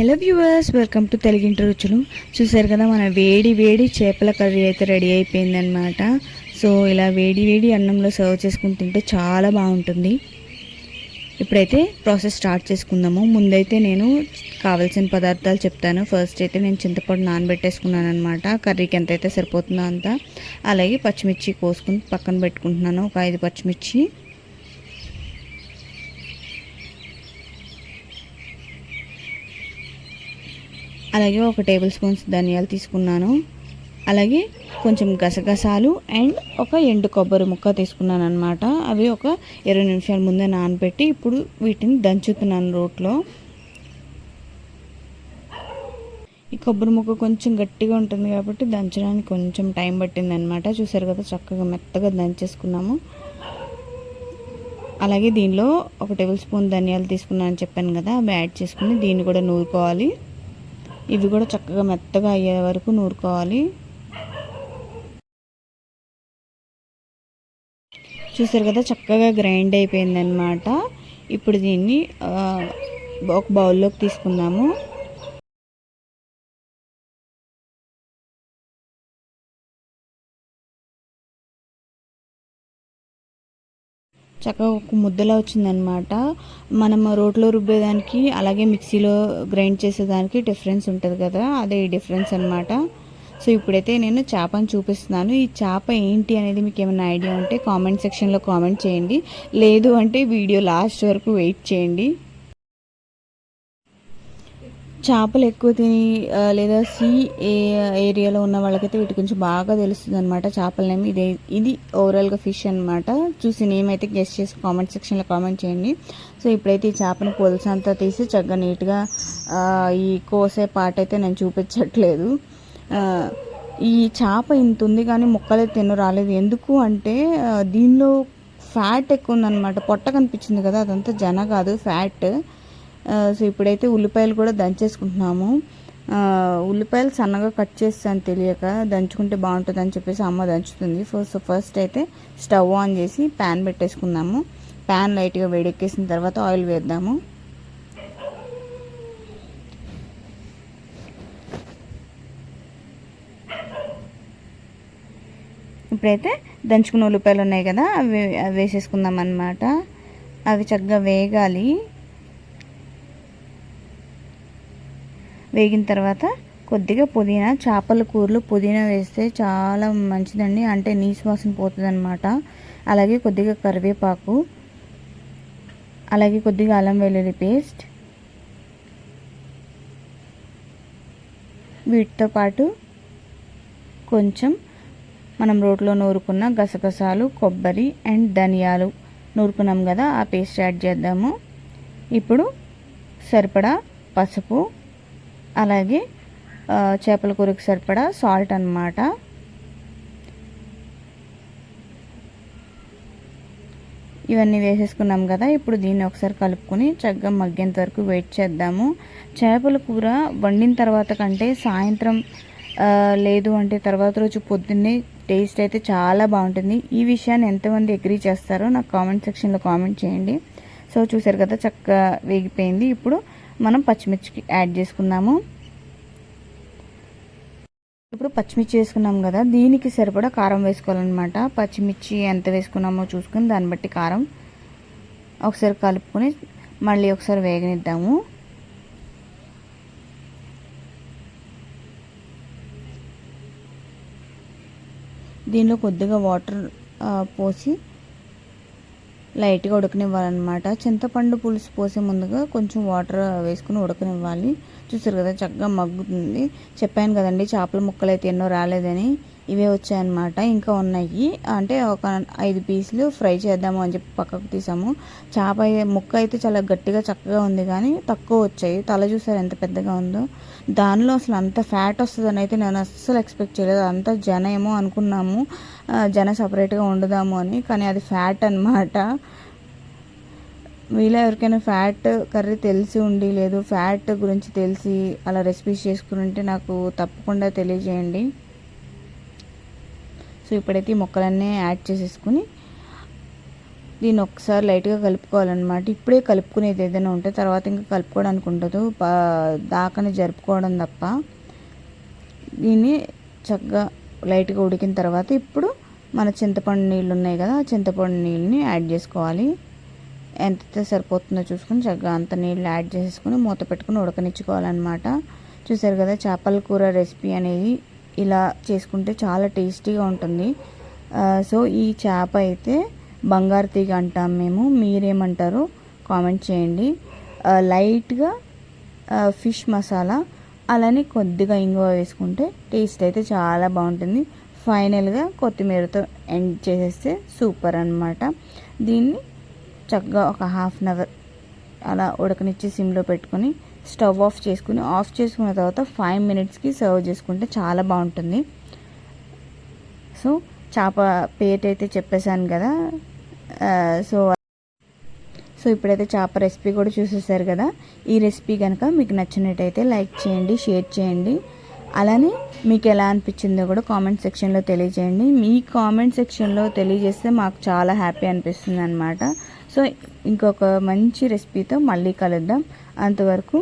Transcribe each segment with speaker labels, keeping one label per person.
Speaker 1: Hello viewers welcome to తెలుగింటి రుచులు చూసారు కదా మన వేడి వేడి చేపల కర్రీ అయితే రెడీ అయిపోయిందనమాట సో ఇలా వేడి వేడి అన్నంలో సర్వ్ చేసుకుని తింటే చాలా బాగుంటుంది. ఇప్పుడైతే ప్రాసెస్ స్టార్ట్ చేసుకుందాము. ముందైతే నేను కావాల్సిన పదార్థాలు చెప్తాను. ఫస్ట్ అయితే నేను చింతపండు నానబెట్టేసుకున్నాను అనమాట కర్రీకి ఎంత అయితే సరిపోతుందో అంత. అలాగే పచ్చిమిర్చి కోసుకుని పక్కన పెట్టుకుంటున్నాను. ఒక ఐదు పచ్చిమిర్చి. అలాగే ఒక టేబుల్ స్పూన్స్ ధనియాలు తీసుకున్నాను. అలాగే కొంచెం గసగసాలు అండ్ ఒక ఎండు కొబ్బరి ముక్క తీసుకున్నాను అనమాట అవి ఒక ఇరవై నిమిషాల ముందే నానబెట్టి ఇప్పుడు వీటిని దంచుతున్నాను రోట్లో. ఈ కొబ్బరి ముక్క కొంచెం గట్టిగా ఉంటుంది కాబట్టి దంచడానికి కొంచెం టైం పట్టింది అనమాట చూసారు కదా చక్కగా మెత్తగా దంచేసుకున్నాము. అలాగే దీనిలో ఒక టేబుల్ స్పూన్ ధనియాలు తీసుకున్నాను చెప్పాను కదా అవి యాడ్ చేసుకుని దీన్ని కూడా నూరుకోవాలి. ఇవి కూడా చక్కగా మెత్తగా అయ్యే వరకు నూరుకోవాలి. చూసారు కదా చక్కగా గ్రైండ్ అయిపోయిందనమాట ఇప్పుడు దీన్ని ఒక బౌల్లోకి తీసుకుందాము. చక్కగా ఒక ముద్దలా వచ్చిందనమాట మనం రోట్లో రుబ్బేదానికి అలాగే మిక్సీలో గ్రైండ్ చేసేదానికి డిఫరెన్స్ ఉంటుంది కదా అదే ఈ డిఫరెన్స్ అనమాట సో ఇప్పుడైతే నేను చేపని చూపిస్తున్నాను. ఈ చేప ఏంటి అనేది మీకు ఏమైనా ఐడియా ఉంటే కామెంట్ సెక్షన్లో కామెంట్ చేయండి. లేదు అంటే వీడియో లాస్ట్ వరకు వెయిట్ చేయండి. చేపలు ఎక్కువ తిని లేదా సీ ఏ ఏరియాలో ఉన్న వాళ్ళకైతే వీటి గురించి బాగా తెలుస్తుంది అనమాట చేపల నేమ్ ఇదే ఇది ఓవరాల్గా ఫిష్ అనమాట చూసి నేమ్ అయితే గెస్ట్ చేసి కామెంట్ సెక్షన్లో కామెంట్ చేయండి. సో ఇప్పుడైతే ఈ చేపను పొలుసు అంతా తీసి చక్కగా నీట్గా ఈ కోసే పాట అయితే నేను చూపించట్లేదు. ఈ చేప ఇంత ఉంది కానీ ముక్కలే తిన రాలేదు. ఎందుకు అంటే దీనిలో ఫ్యాట్ ఎక్కువ ఉందన్నమాట. పొట్ట కనిపించింది కదా అదంతా జన కాదు ఫ్యాట్ సో ఇప్పుడైతే ఉల్లిపాయలు కూడా దంచేసుకుంటున్నాము. ఉల్లిపాయలు సన్నగా కట్ చేస్తాను తెలియక దంచుకుంటే బాగుంటుంది అని చెప్పేసి అమ్మ దంచుతుంది. ఫస్ట్ ఫస్ట్ అయితే స్టవ్ ఆన్ చేసి ప్యాన్ పెట్టేసుకుందాము. ప్యాన్ లైట్గా వేడెక్కేసిన తర్వాత ఆయిల్ వేద్దాము. ఇప్పుడైతే దంచుకున్న ఉల్లిపాయలు ఉన్నాయి కదా అవి వేసేసుకుందాం అనమాట అవి చక్కగా వేగాలి. వేగిన తర్వాత కొద్దిగా పుదీనా చేపల కూరలు పుదీనా వేస్తే చాలా మంచిదండి. అంటే నీసు వాసన పోతుంది అనమాట అలాగే కొద్దిగా కరివేపాకు అలాగే కొద్దిగా అల్లం వెల్లుల్లి పేస్ట్ వీటితో పాటు కొంచెం మనం రోట్లో నూరుకున్న గసగసాలు కొబ్బరి అండ్ ధనియాలు నూరుకున్నాం కదా ఆ పేస్ట్ యాడ్ చేద్దాము. ఇప్పుడు సరిపడా పసుపు అలాగే చేపల కూరకు సరిపడా సాల్ట్ అనమాట ఇవన్నీ వేసేసుకున్నాం కదా ఇప్పుడు దీన్ని ఒకసారి కలుపుకొని చక్కగా మగ్గేంత వరకు వెయిట్ చేద్దాము. చేపల కూర వండిన తర్వాత కంటే సాయంత్రం లేదు అంటే తర్వాత రోజు పొద్దున్నే టేస్ట్ అయితే చాలా బాగుంటుంది. ఈ విషయాన్ని ఎంతమంది అగ్రీ చేస్తారో నాకు కామెంట్ సెక్షన్లో కామెంట్ చేయండి. సో చూసారు కదా చక్కగా వేగిపోయింది. ఇప్పుడు మనం పచ్చిమిర్చికి యాడ్ చేసుకుందాము. ఇప్పుడు పచ్చిమిర్చి వేసుకున్నాం కదా దీనికి సరిపడా కారం వేసుకోవాలన్నమాట. పచ్చిమిర్చి ఎంత వేసుకున్నామో చూసుకుని దాన్ని బట్టి కారం ఒకసారి కలుపుకొని మళ్ళీ ఒకసారి వేగనిద్దాము. దీనిలో కొద్దిగా వాటర్ పోసి లైట్గా ఉడకనివ్వాలన్నమాట. చింతపండు పులుసు పోసే ముందుగా కొంచెం వాటర్ వేసుకుని ఉడకనివ్వాలి. చూసారు కదా చక్కగా మగ్గుతుంది. చెప్పాను కదండి చేపల ముక్కలు అయితే ఎన్నో రాలేదని. ఇవే వచ్చాయన్నమాట. ఇంకా ఉన్నాయి. అంటే ఒక ఐదు పీసులు ఫ్రై చేద్దాము అని చెప్పి పక్కకు తీసాము. చేప ముక్క అయితే చాలా గట్టిగా చక్కగా ఉంది కానీ తక్కువ వచ్చాయి. తల చూసారు ఎంత పెద్దగా ఉందో? దానిలో అసలు అంత ఫ్యాట్ వస్తుందని అయితే నేను అస్సలు ఎక్స్పెక్ట్ చేయలేదు. అంత జన ఏమో అనుకున్నాము జన సపరేట్గా వండుదాము అని కానీ అది ఫ్యాట్ అనమాట మీలో ఎవరికైనా ఫ్యాట్ కర్రీ తెలిసి ఉండి లేదు ఫ్యాట్ గురించి తెలిసి అలా రెసిపీస్ చేసుకుని ఉంటే నాకు తప్పకుండా తెలియజేయండి. సో ఇప్పుడైతే ఈ మొక్కలన్నీ యాడ్ చేసేసుకుని దీన్ని ఒకసారి లైట్గా కలుపుకోవాలన్నమాట. ఇప్పుడే కలుపుకునేది ఏదైనా ఉంటే తర్వాత ఇంకా కలుపుకోవడానికి ఉండదు. పా- దాకని జరుపుకోవడం తప్ప. దీన్ని చక్కగా లైట్గా ఉడికిన తర్వాత ఇప్పుడు మన చింతపండు నీళ్ళు ఉన్నాయి కదా చింతపండు నీళ్ళని యాడ్ చేసుకోవాలి. ఎంత సరిపోతుందో చూసుకొని చక్కగా అంత నీళ్ళు యాడ్ చేసేసుకొని మూత పెట్టుకుని ఉడకనిచ్చుకోవాలన్నమాట. చూసారు కదా చేపల కూర రెసిపీ అనేది ఇలా చేసుకుంటే చాలా టేస్టీగా ఉంటుంది. సో ఈ చేప అయితే బంగారు తీగ అంటాం మేము. మీరేమంటారో కామెంట్ చేయండి. లైట్గా ఫిష్ మసాలా అలానే కొద్దిగా ఇంగువ వేసుకుంటే టేస్ట్ అయితే చాలా బాగుంటుంది. ఫైనల్గా కొత్తిమీరతో ఎండ్ చేసేస్తే సూపర్ అన్నమాట. దీన్ని చక్కగా ఒక హాఫ్ అన్ అవర్ అలా ఉడకనిచ్చి సిమ్లో పెట్టుకొని స్టవ్ ఆఫ్ చేసుకుని ఆఫ్ చేసుకున్న తర్వాత ఫైవ్ మినిట్స్కి సర్వ్ చేసుకుంటే చాలా బాగుంటుంది. సో చేప పేట అయితే చెప్పేశాను కదా. సో సో ఇప్పుడైతే చేప రెసిపీ కూడా చూసేసారు కదా. ఈ రెసిపీ కనుక మీకు నచ్చినట్టయితే లైక్ చేయండి షేర్ చేయండి. అలానే మీకు ఎలా అనిపించిందో కూడా కామెంట్ సెక్షన్లో తెలియజేయండి. మీ కామెంట్ సెక్షన్లో తెలియజేస్తే మాకు చాలా హ్యాపీ అనిపిస్తుంది అనమాట సో ఇంకొక మంచి రెసిపీతో మళ్ళీ కలుద్దాం. అంతవరకు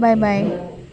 Speaker 1: 拜拜。